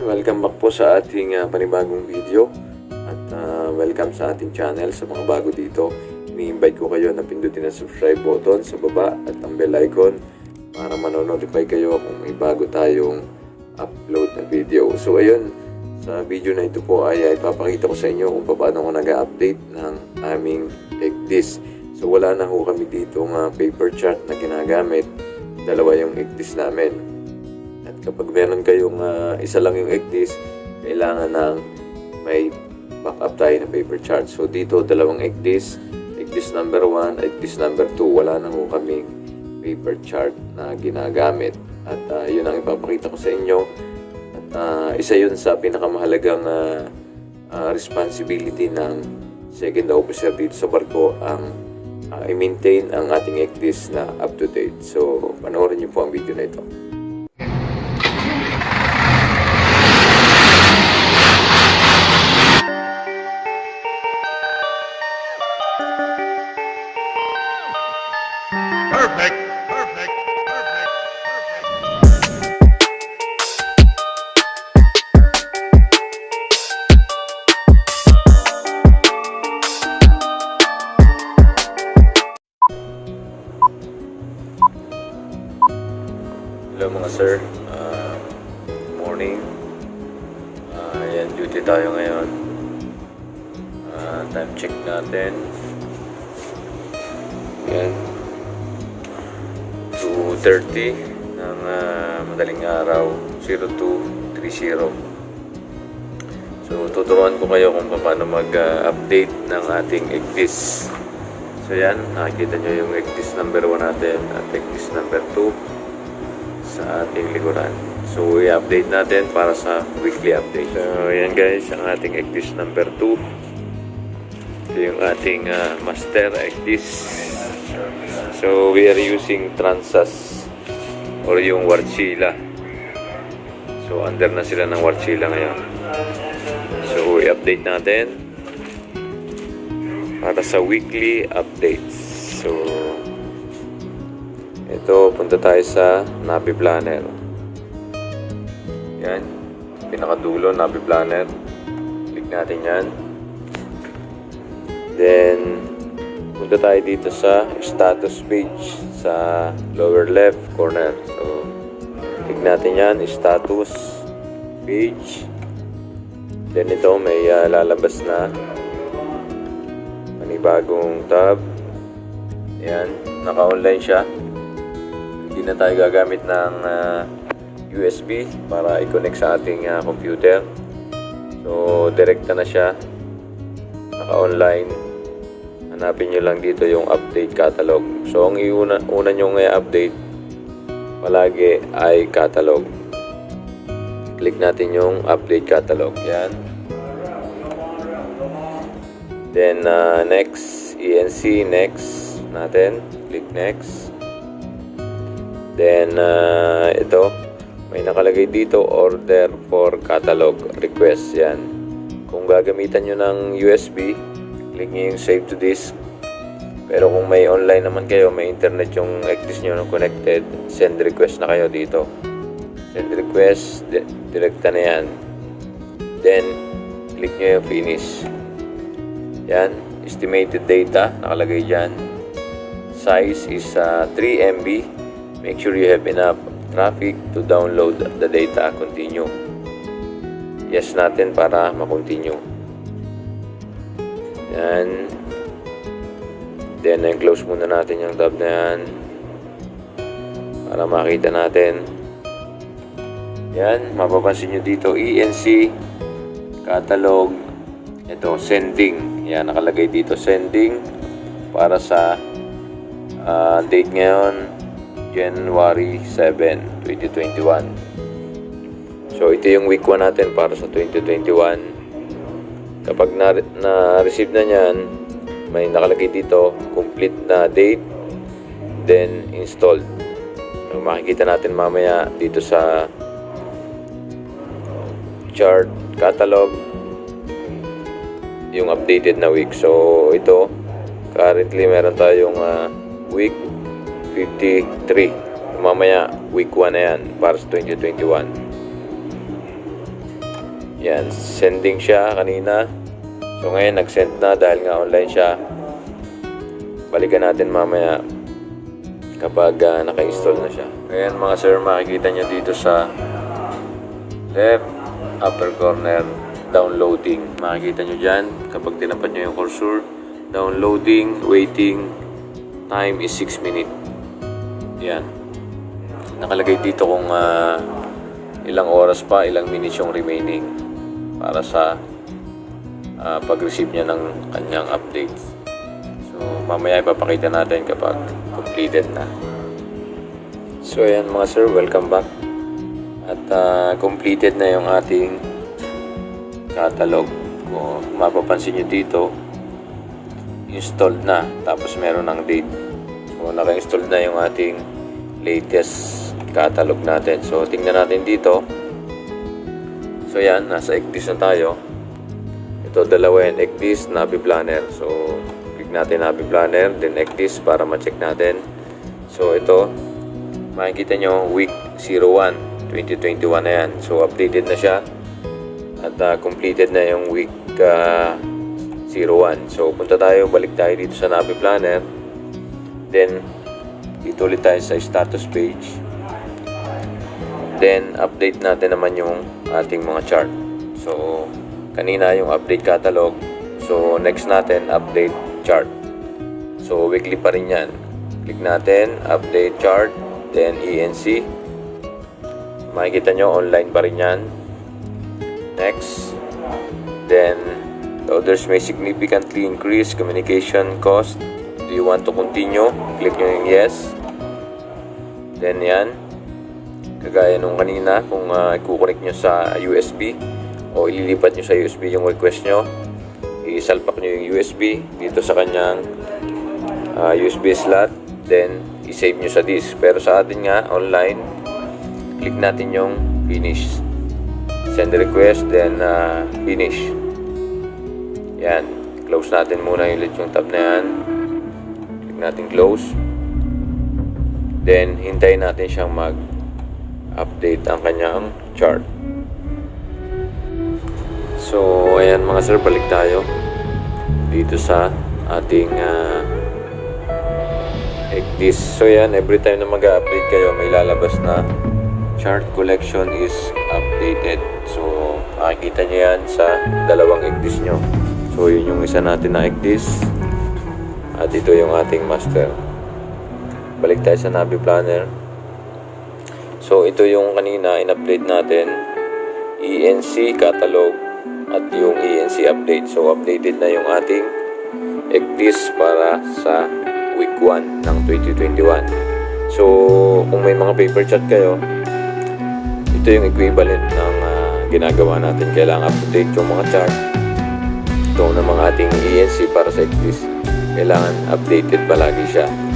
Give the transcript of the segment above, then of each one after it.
welcome back po sa ating ah, panibagong video at ah, welcome sa ating channel sa mga bago dito. Ini-invite ko kayo na pindutin ang subscribe button sa baba at ang bell icon para manonotify kayo kung may bago tayong upload na video. So ayun, sa video na ito po ay ipapakita ko sa inyo kung paano ko nag-update ng aming egg dish. So wala na ho kami dito ng paper chart na ginagamit. Dalawa yung egg dish namin. Kapag meron kayong ah, isa lang yung egg dish, kailangan ng may backup tayo na paper chart. So dito dalawang egg dish number 1, egg dish number 2, wala na ho kaming paper chart na ginagamit. At ah, yun ang ipapakita ko sa inyo. At ah, isa yun sa pinakamahalagang ah, ah, responsibility ng second officer dito sa barko ang ah, i-maintain ang ating egg dish na up to date. So panoorin niyo po ang video na ito. Perfect. Perfect. Perfect. Hello mga sir. Ah, morning. Ah, yan, duty tayo ngayon. Ah, time check natin. Yan. 2.30 ng ah, madaling araw. 0230. So, tuturuan ko kayo kung paano mag-update ng ating EGDIS. So, yan. Nakikita nyo yung EGDIS number 1 natin at EGDIS number 2 sa ating likuran. So, i-update natin para sa weekly update. So, yan guys, ang ating ECDIS number 2. Ito yung ating ah, master ECDIS. So, we are using Transas or yung Warchila. So, under na sila ng Warchila ngayon. So, i-update natin para sa weekly updates. So, ito, punta tayo sa Navi Planner. Yan. Pinakadulo, Navi Planner. Click natin yan. Then, punta tayo dito sa status page sa lower left corner. So, click natin yan, status page. Then, ito may ah, lalabas na panibagong tab. Yan, naka-online siya hindi na tayo gagamit ng ah, USB para i-connect sa ating ah, computer. So, direkta na siya. Naka-online. Hanapin nyo lang dito yung update catalog. So, ang iuna una nyo nga update palagi ay catalog. Click natin yung update catalog. Yan. Then, ah, next, ENC, next natin. Click next. Then, uh, ito, may nakalagay dito, order for catalog request. Yan. Kung gagamitan nyo ng USB, click nyo yung save to disk. Pero kung may online naman kayo, may internet yung ECDIS nyo na connected, send request na kayo dito. Send request, di- direkta na yan. Then, click nyo yung finish. Yan, estimated data, nakalagay dyan. Size is uh, 3 MB. Make sure you have enough traffic to download the data. Continue. Yes natin para ma-continue. Yan. Then, close muna natin yung tab na yan. Para makita natin. Yan. Mapapansin nyo dito, ENC, catalog, ito, sending. Yan, nakalagay dito, sending para sa ah, date ngayon, January 7, 2021. So, ito yung week 1 natin para sa 2021. Kapag na- na-receive na niyan, may nakalagay dito, complete na date, then installed. So, makikita natin mamaya dito sa chart, catalog, yung updated na week. So, ito, currently meron tayong ah, week 53. Mamaya, week 1 na yan para sa 2021. Yan, sending siya kanina. So ngayon nag-send na dahil nga online siya. Balikan natin mamaya kapag ah, naka-install na siya. Ayan mga sir, makikita nyo dito sa left upper corner downloading. Makikita nyo dyan kapag tinapat nyo yung cursor. Downloading, waiting, time is 6 minutes. Yan. Nakalagay dito kung ah, ilang oras pa, ilang minutes yung remaining para sa ah, pag-receive niya ng kanyang update. So, mamaya ipapakita natin kapag completed na. So, ayan mga sir, welcome back. At ah, completed na yung ating catalog. Kung mapapansin nyo dito, installed na. Tapos meron ng date. So, naka-install na yung ating latest catalog natin. So, tingnan natin dito. So, yan. Nasa ECDIS na tayo. Ito, dalawa yan. ECDIS, Navi Planner. So, click natin Navi Planner, then ECDIS para ma-check natin. So, ito, makikita nyo, week 01, 2021 na yan. So, updated na siya. At ah, completed na yung week ah, 01. So, punta tayo, balik tayo dito sa Navi Planner. Then, dito ulit tayo sa status page. Then, update natin naman yung ating mga chart. So, kanina yung update catalog. So, next natin, update chart. So, weekly pa rin yan. Click natin, update chart, then ENC. Makikita nyo, online pa rin yan. Next. Then, the others may significantly increase communication cost. Do you want to continue? Click nyo yung yes. Then, yan. Kagaya nung kanina, kung uh, i-connect nyo sa USB o ililipat nyo sa USB yung request nyo, isalpak nyo yung USB dito sa kanyang ah, USB slot, then i-save nyo sa disk. Pero sa atin nga, online, click natin yung finish. Send request, then ah, finish. Yan. Close natin muna ulit yung tab na yan. Click natin close. Then, hintayin natin siyang mag-update ang kanyang chart. So, ayan mga sir, balik tayo dito sa ating uh, ECDIS. So, yan, every time na mag-update kayo, may lalabas na chart collection is updated. So, makikita nyo yan sa dalawang ECDIS nyo. So, yun yung isa natin na ECDIS. At ito yung ating master. Balik tayo sa Navi Planner. So, ito yung kanina in-update natin. ENC catalog at yung ENC update. So, updated na yung ating ECDIS para sa week 1 ng 2021. So, kung may mga paper chart kayo, ito yung equivalent ng ah, ginagawa natin. Kailangan update yung mga chart. Ito ng mga ating ENC para sa ECDIS. Kailangan updated palagi siya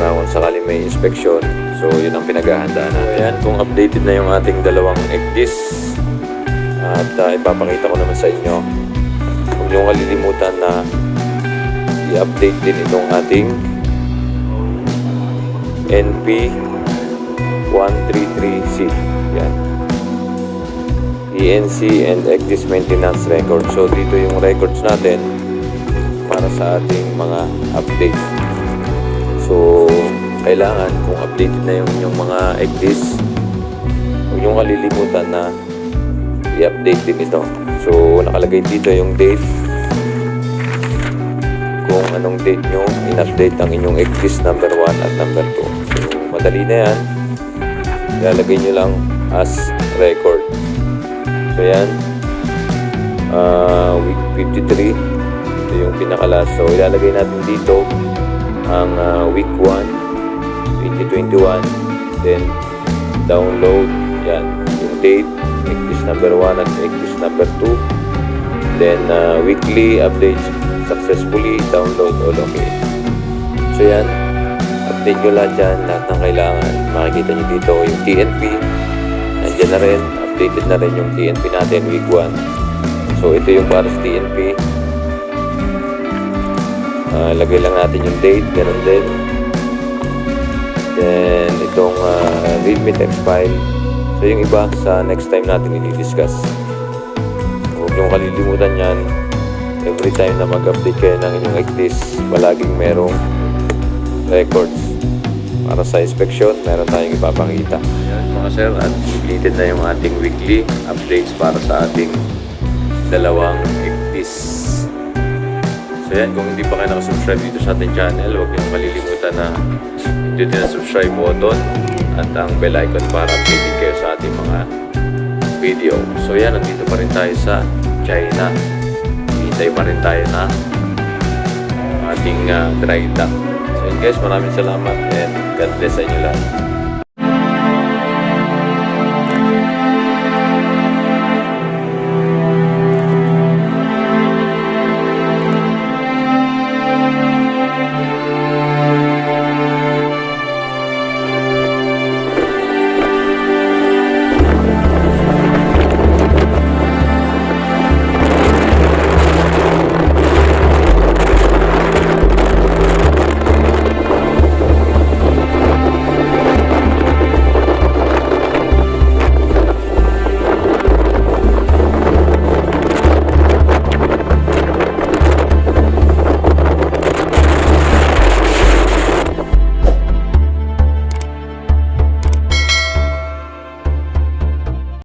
para kung sakali may inspection. So, yun ang pinaghahandaan natin. Ayan, kung updated na yung ating dalawang ECDIS at ah, ipapakita ko naman sa inyo. Huwag niyong kalilimutan na i-update din itong ating NP 133C. Yan. ENC and ECDIS maintenance record. So, dito yung records natin para sa ating mga updates. So, kailangan kung updated na yung inyong mga ECDIS, huwag niyong kalilimutan na i-update din ito. So, nakalagay dito yung date kung anong date nyo in-update ang inyong ECDIS number 1 at number 2. So, madali na yan. Ilalagay nyo lang as record. So, yan. Ah, week 53. Ito yung pinakalas. So, ilalagay natin dito ang ah, week 1, 2021. Then, download. Yan. Yung date, ECDIS number 1 at ECDIS number 2. Then, ah, weekly updates successfully download all okay. So, yan. Update nyo lahat dyan. Lahat ng kailangan. Makikita nyo dito yung TNP. Nandiyan na rin. Updated na rin yung TNP natin week 1. So, ito yung para sa TNP. Ah, lagay lang natin yung date, ganun din. Then, itong ah, readme file. So yung iba sa next time natin i-discuss. Huwag niyong kalilimutan yan. Every time na mag-update kayo ng inyong ECDIS, palaging merong records. Para sa inspection, meron tayong ipapakita. Ayan mga sir, at completed na yung ating weekly updates para sa ating dalawang ECDIS. So yan, kung hindi pa kayo nakasubscribe dito sa ating channel, huwag niyong malilimutan na pindutin ang subscribe button at ang bell icon para updated kayo sa ating mga video. So yan, nandito pa rin tayo sa China. Hintay pa rin tayo na ating uh, dry dock. So yun guys, maraming salamat and God bless sa inyo lahat.